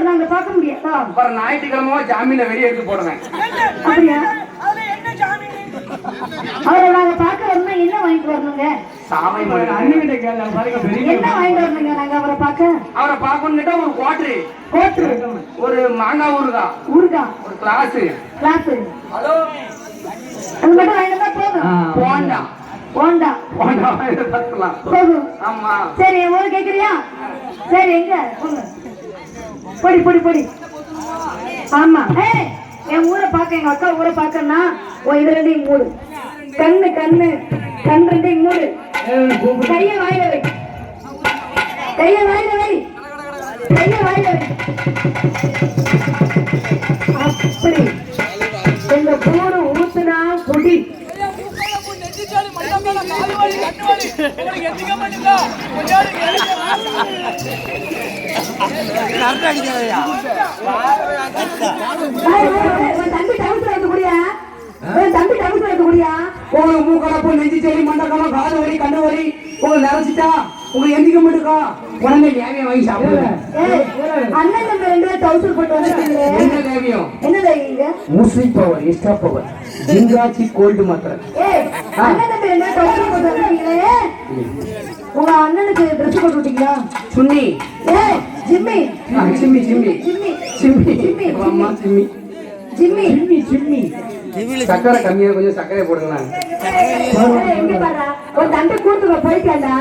அவரை நாங்க பார்க்க முடியாதா? அப்புறம் ஞாயிற்றுக்கிழமை ஜாமீன்ல வெளியே எடுத்து போடுவேன். அப்படியா? அதுல என்ன ஜாமீன்? அவரை நாங்க பார்க்க வரணும்னா என்ன வாங்கிட்டு வரணுங்க? சாமை அண்ணிகிட்ட கேள்வி பாருங்க பெரிய என்ன வாங்கிட்டு வரணுங்க நாங்க அவரை பார்க்க? அவரை பார்க்கணும்னுட்டா ஒரு குவாட்ரு கோட்டு ஒரு மாங்காய் ஊறுகா. ஊருகா ஒரு கிளாஸ் கிளாஸ் ஹலோ. அது மட்டும் வாங்கிட்டு போதும். போண்டா. போண்டா. போண்டா வாங்கிட்டு பார்த்துக்கலாம் போதும். ஆமா. சரி ஊரு கேக்குறியா? சரி எங்க? போங்க. பொடி பொடி பொடி. ஆமா. என் ஊரை பார்க்க எங்க அக்கா ஊரை பார்க்கணும்னா ஓ இது ரெண்டையும் மூடு. கண்ணு கண்ணு. கண் ரெண்டையும் மூடு. கைய வாயில வை. கைய வாயில வை. கைய வாயில வை. அப்படி. எங்க போன ஊத்துனா குடி. தம்பி டவுசர் எடுத்து குடியா உன் தம்பி டவுசர் எடுத்து குடியா உங்களுக்கு மூக்கடப்பு நெஞ்சு செடி மண்டக்கலம் காது வலி கண்ணு வலி உங்களுக்கு நினைச்சிட்டா உங்களுக்கு எந்திக்க மாட்டுக்கா உடனே தேவையை வாங்கி சாப்பிடுங்க ஏய், அண்ணன் தம்பி ரெண்டு பேரும் டவுசர் போட்டு வந்துருக்கீங்களே என்ன தைங்க பவர் எக்ஸ்ட்ரா பவர் ஜிங்காச்சி கோல்டு மாத்திரை. அண்ணன் தம்பி டவுசர் போட்டு வந்துருக்கீங்களே உங்க அண்ணனுக்கு ட்ரெஸ் போட்டு விட்டீங்களா சுன்னி ஏய் ஜிம்மி ஆ, சிம்மி சிம்மி ஜிம்மி சிம்மி சிம்மி அம்மா சிம்மி ஜிம்மி சிம்மி சிம்மி சக்கரை கம்மியா கொஞ்சம் சக்கரை கூட்டுக்க போயிட்டாண்டா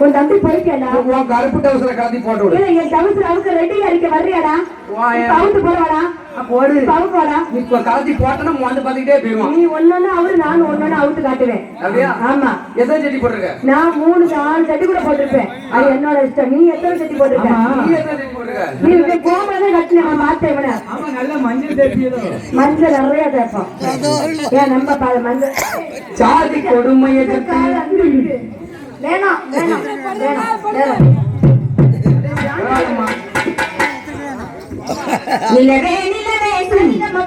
உன் தம்பி போயிட்டாண்டா உன் கருப்பு டவுசரை கலத்தி போட்டு விடு. இல்ல என் டவுசர் அவுக்க ரெடி அடிக்க வர்றியாடா? போடு. வாடா இப்ப கலத்தி போட்டனா வந்து பாத்துக்கிட்டே போயிடுவான் நீ ஒன்னொன்னு அவரு நானும் ஒன்னொன்னு அவுத்து காட்டுவேன். அப்படியா? ஆமா. எத்தனை போட்டிருக்க? நான் மூணு நாலு சட்டி கூட போட்டிருப்பேன். அது என்னோட இஷ்டம். நீ எத்தனை சட்டி போட்டிருக்க? நீ எத்தனை செடி போட்டிருக்க? நீ கட்டின இவனை. ஆமா நல்ல மஞ்சள் தேப்பியதோ மஞ்சள் நிறைய ஏன் நம்ம மஞ்சள் சாதி கொடுமையை கட்டி கால அங்க இருக்கு. வேணாம் வேணாம் வேணாம் வேணாம். நிலவே நிலவே சரி நம்ம